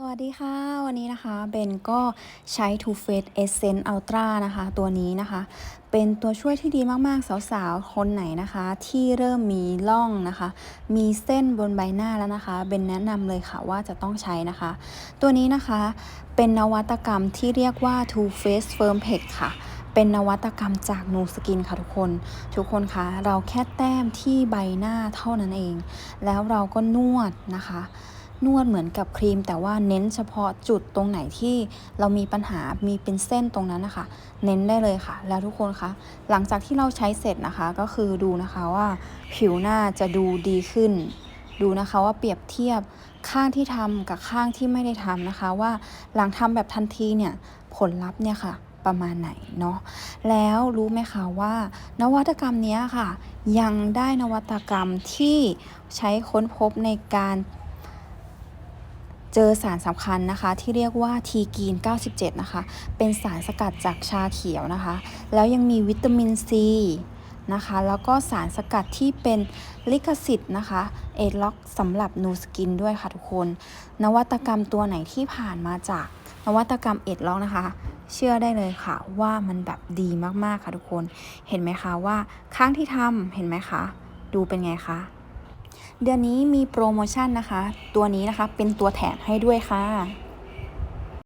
สวัสดีค่ะ วันนี้นะคะเบนก็ใช้ Too Faced Essence Ultra นะคะ ตัวนี้นะคะ เป็นตัวช่วยที่ดีมาก ๆ สาว ๆ คนไหนนะคะ ที่เริ่มมีร่องนะคะ มีเส้นบนใบหน้าแล้วนะคะเบนแนะนำเลยค่ะว่าจะต้องใช้นะคะ ตัวนี้นะคะเป็นนวัตกรรมที่เรียกว่า Too Faced Firm p e c ค่ะเป็นนวัตกรรมจากนูสกินค่ะทุกคน ทุกคนคะเราแค่แต้มที่ใบหน้าเท่านั้นเอง แล้วเราก็นวดนะคะ นวดเหมือนกับครีม แต่ว่าเน้นเฉพาะจุดตรงไหนที่เรามีปัญหา มีเป็นเส้นตรงนั้นนะคะ เน้นได้เลยค่ะ แล้วทุกคนคะ หลังจากที่เราใช้เสร็จนะคะ ก็คือดูนะคะว่าผิวหน้าจะดูดีขึ้น ดูนะคะว่าเปรียบเทียบข้างที่ทำกับข้างที่ไม่ได้ทำนะคะ ว่าหลังทำแบบทันทีเนี่ยผลลัพธ์เนี่ยค่ะประมาณไหนเนาะ แล้วรู้ไหมคะว่า นวัตกรรมนี้ค่ะ ยังได้นวัตกรรมที่ใช้ค้นพบในการ เจอสารสำคัญนะคะที่เรียกว่าทีกีน 97 นะคะ เป็นสารสกัดจากชาเขียวนะคะ แล้วยังมีวิตามินซีนะคะ แล้วก็สารสกัดที่เป็นลิขสิทธิ์นะคะ เอดล็อกสำหรับนูสกินด้วยค่ะทุกคน นวัตกรรมตัวไหนที่ผ่านมาจากนวัตกรรมเอดล็อกนะคะ เชื่อได้เลยค่ะว่ามันแบบดีมากๆค่ะทุกคน เห็นไหมคะว่าข้างที่ทำเห็นไหมคะ ดูเป็นไงคะ เดือนนี้มีโปรโมชั่นนะคะ ตัวนี้นะคะเป็นตัวแถมให้ด้วยค่ะ